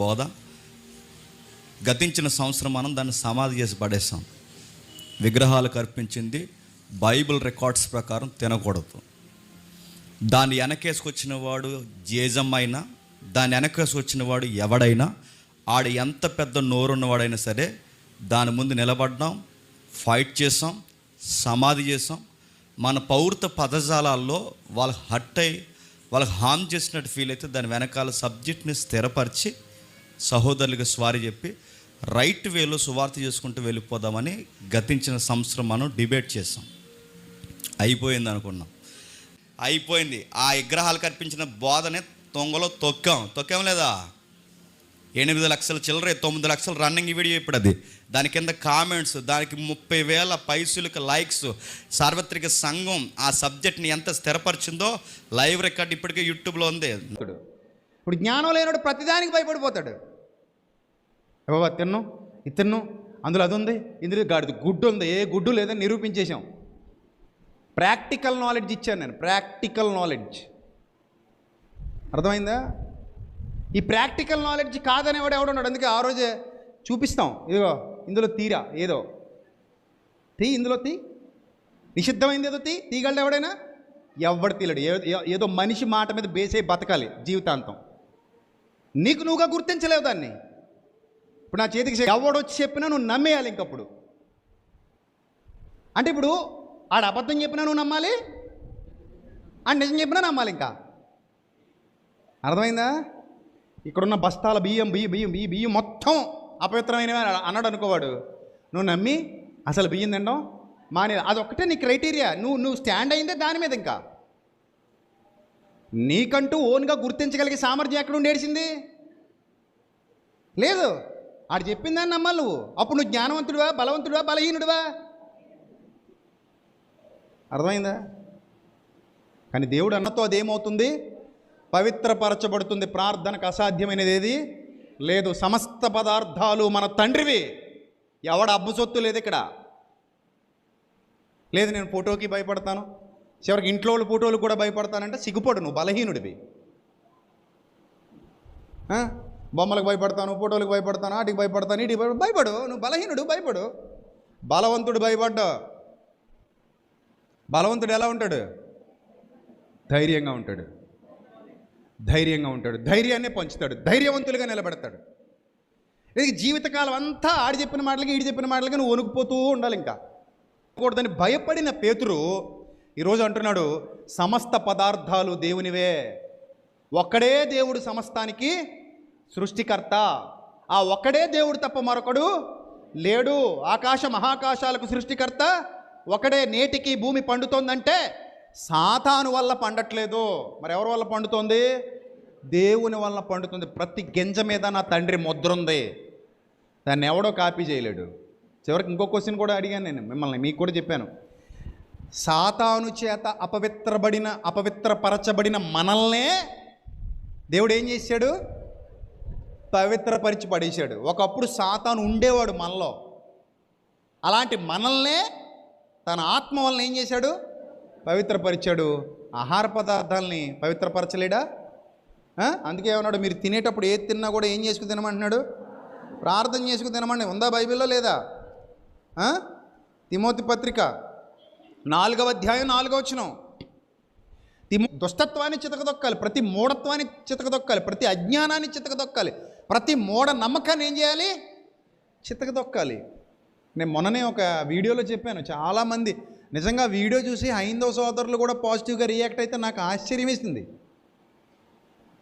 బోధ గతించిన సంవత్సరం మనం దాన్ని సమాధి చేసి పడేస్తాం విగ్రహాలకు అర్పించింది బైబిల్ రికార్డ్స్ ప్రకారం తినకూడదు. దాన్ని వెనకేసుకొచ్చిన వాడు జేజం అయినా దాన్ని వెనకేసుకొచ్చిన వాడు ఎవడైనా ఆడు ఎంత పెద్ద నోరున్నవాడైనా సరే దాని ముందు నిలబడ్డాం ఫైట్ చేసాం సమాధి చేసాం మన పౌరత పదజాలాల్లో వాళ్ళకి హట్ అయ్యి వాళ్ళకి హామ్ చేసినట్టు ఫీల్ అయితే దాని వెనకాల సబ్జెక్ట్ని స్థిరపరిచి సహోదరులకు స్వారీ చెప్పి రైట్ వేలో సువార్త చేసుకుంటూ వెళ్ళిపోదామని గతించిన సంవత్సరం మనం డిబేట్ చేసాం. అయిపోయింది అనుకున్నాం. అయిపోయింది. ఆ విగ్రహాలు అర్పించిన బోధనే తొంగలో తొక్కాం. తొక్కాం లేదా? ఎనిమిది లక్షల చిల్లర తొమ్మిది లక్షల రన్నింగ్ వీడియో ఇప్పుడు అది. దాని కింద కామెంట్స్ దానికి ముప్పై వేల పైసలకు లైక్స్ సార్వత్రిక సంఘం ఆ సబ్జెక్ట్ని ఎంత స్థిరపరిచిందో లైవ్ రికార్డ్ ఇప్పటికే యూట్యూబ్లో ఉంది. ఇప్పుడు జ్ఞానం లేనివాడు ప్రతిదానికి భయపడిపోతాడు. బాబా తిన్ను. ఇది తిన్ను. అందులో అది ఉంది. ఇందులో గాడిది. గుడ్డు ఉంది. ఏ గుడ్డు లేదని నిరూపించేశాం. ప్రాక్టికల్ నాలెడ్జ్ ఇచ్చాను నేను. Practical knowledge. అర్థమైందా? ఈ ప్రాక్టికల్ నాలెడ్జ్ కాదనేవాడు ఎవడున్నాడు అందుకే ఆ రోజే చూపిస్తాం. ఇదిగో ఇందులో తీరా. ఏదో. తీ ఇందులో తీ. నిషిద్ధమైంది ఏదో తీ. తీగలడు ఎవడైనా? ఎవడు తీలడు ఏదో మనిషి మాట మీద బేసే బతకాలి జీవితాంతం. నీకు నువ్వుగా గుర్తించలేవు దాన్ని. ఇప్పుడు నా చేతికి ఎవడొచ్చి చెప్పినా నువ్వు నమ్మేయాలి ఇంకప్పుడు. అంటే ఇప్పుడు ఆడ అబద్ధం చెప్పినా నువ్వు నమ్మాలి? ఆడు నిజం చెప్పినా నమ్మాలి ఇంకా? అర్థమైందా? ఇక్కడున్న బస్తాల బియ్యం బియ్యం బియ్యం బియ్యం బియ్యం మొత్తం అపవిత్రమైన అన్నాడు అనుకోవాడు. నువ్వు నమ్మి అసలు బియ్యం తినడం మానే అదొక్కటే నీ క్రైటీరియా. నువ్వు నువ్వు స్టాండ్ అయిందే దాని మీద ఇంకా. నీకంటూ ఓన్గా గుర్తించగలిగే సామర్థ్యం ఎక్కడ ఉండేసింది లేదు. ఆడు చెప్పిందని నమ్మాలి నువ్వు. అప్పుడు నువ్వు జ్ఞానవంతుడివా బలవంతుడివా బలహీనుడివా? అర్థమైందా? కానీ దేవుడు అన్నతో అదేమవుతుంది? పవిత్రపరచబడుతుంది. ప్రార్థనకు అసాధ్యమైనది ఏది లేదు. సమస్త పదార్థాలు మన తండ్రివి. ఎవడ అబ్బుసొత్తు లేదు ఇక్కడ. లేదు నేను ఫోటోకి భయపడతాను. చివరికి ఇంట్లో వాళ్ళు ఫోటోలు కూడా భయపడతానంటే సిగ్గుపడు నువ్వు బలహీనుడివి. బొమ్మలకు భయపడతాను ఫోటోలకు భయపడతాను వాటికి భయపడతాను ఇటు భయపడు భయపడు నువ్వు బలహీనుడు భయపడు. బలవంతుడు భయపడ్డా. బలవంతుడు ఎలా ఉంటాడు? ధైర్యంగా ఉంటాడు. ధైర్యంగా ఉంటాడు. ధైర్యాన్ని పంచుతాడు. ధైర్యవంతులుగా నిలబెడతాడు. ఇది జీవితకాలం అంతా ఆడి చెప్పిన మాటలకి ఈడి చెప్పిన మాటలకి నువ్వు వణుకుపోతూ ఉండాలి ఇంకా. కూడదని భయపడిన పేతురు ఈరోజు అంటున్నాడు సమస్త పదార్థాలు దేవునివే. ఒక్కడే దేవుడు సమస్తానికి సృష్టికర్త. ఆ ఒక్కడే దేవుడు తప్ప మరొకడు లేడు. ఆకాశ మహాకాశాలకు సృష్టికర్త. ఒకడే నేటికి భూమి పండుతోందంటే సాతాను వల్ల పండట్లేదు. మరి ఎవరి వల్ల పండుతోంది? దేవుని వల్ల పండుతుంది. ప్రతి గింజ మీద నా తండ్రి ముద్ర ఉంది దాన్ని ఎవడో కాపీ చేయలేడు. చివరికి ఇంకో క్వశ్చన్ కూడా అడిగాను నేను. మిమ్మల్ని మీకు కూడా చెప్పాను. సాతాను చేత అపవిత్రబడిన అపవిత్రపరచబడిన మనల్నే దేవుడు ఏం చేశాడు? పవిత్రపరిచి పడేశాడు ఒకప్పుడు సాతాను ఉండేవాడు మనలో. అలాంటి మనల్నే తన ఆత్మ వలన ఏం చేశాడు? పవిత్రపరిచాడు. ఆహార పదార్థాలని పవిత్రపరచలేడా? అందుకే ఏమన్నాడు మీరు తినేటప్పుడు ఏది తిన్నా కూడా ఏం చేసుకు తినమంటున్నాడు? ప్రార్థన చేసుకు తినమండి. ఉందా బైబిల్లో లేదా? తిమోతి పత్రిక నాలుగవ అధ్యాయం నాలుగవ వచనం. తిమో దుష్టత్వాన్ని చితకదొక్కాలి. ప్రతి మూఢత్వాన్ని చితకదొక్కాలి. ప్రతి అజ్ఞానాన్ని చితకదొక్కాలి. ప్రతి మూఢ నమ్మకాన్ని ఏం చేయాలి? చితకదొక్కాలి. నేను మొన్ననే ఒక వీడియోలో చెప్పాను చాలామంది నిజంగా వీడియో చూసి హైందవ సోదరులు కూడా పాజిటివ్గా రియాక్ట్ అయితే నాకు ఆశ్చర్యం వేసింది.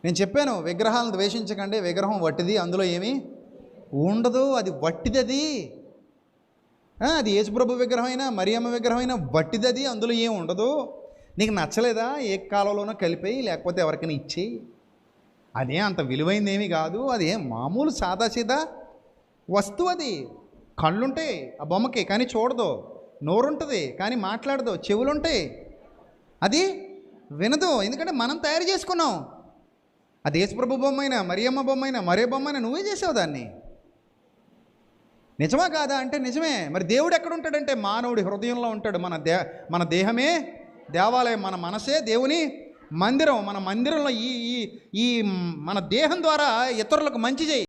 నేను చెప్పాను విగ్రహాలను ద్వేషించకండి విగ్రహం వట్టిది అందులో ఏమీ ఉండదు అది వట్టిదది అది. అది యేసుప్రభు విగ్రహమైనా మరియమ్మ విగ్రహం అయినా వట్టిదది అందులో ఏం ఉండదు. నీకు నచ్చలేదా? ఏ కాలంలోనో కలిపేయి లేకపోతే ఎవరికైనా ఇచ్చేయి. అదే అంత విలువైంది ఏమీ కాదు. అదే మామూలు సాదాసీదా వస్తువు అది. కళ్ళుంటాయి. ఆ బొమ్మకి కానీ చూడదు. నోరుంటుంది. కానీ మాట్లాడదు. చెవులుంటాయి. అది వినదు. ఎందుకంటే మనం తయారు చేసుకున్నాం. అది యేసుప్రభు బొమ్మ అయినా మరియమ్మ బొమ్మ అయినా మరే బొమ్మ అయినా నువ్వే చేసావు దాన్ని. నిజమా కాదా అంటే నిజమే. మరి దేవుడు ఎక్కడ ఉంటాడంటే మానవుడి హృదయంలో ఉంటాడు. మన దే మన దేహమే దేవాలయం మన మనసే దేవుని మందిరం మన మందిరంలో ఈ ఈ ఈ మన దేహం ద్వారా ఇతరులకు మంచి చేయి.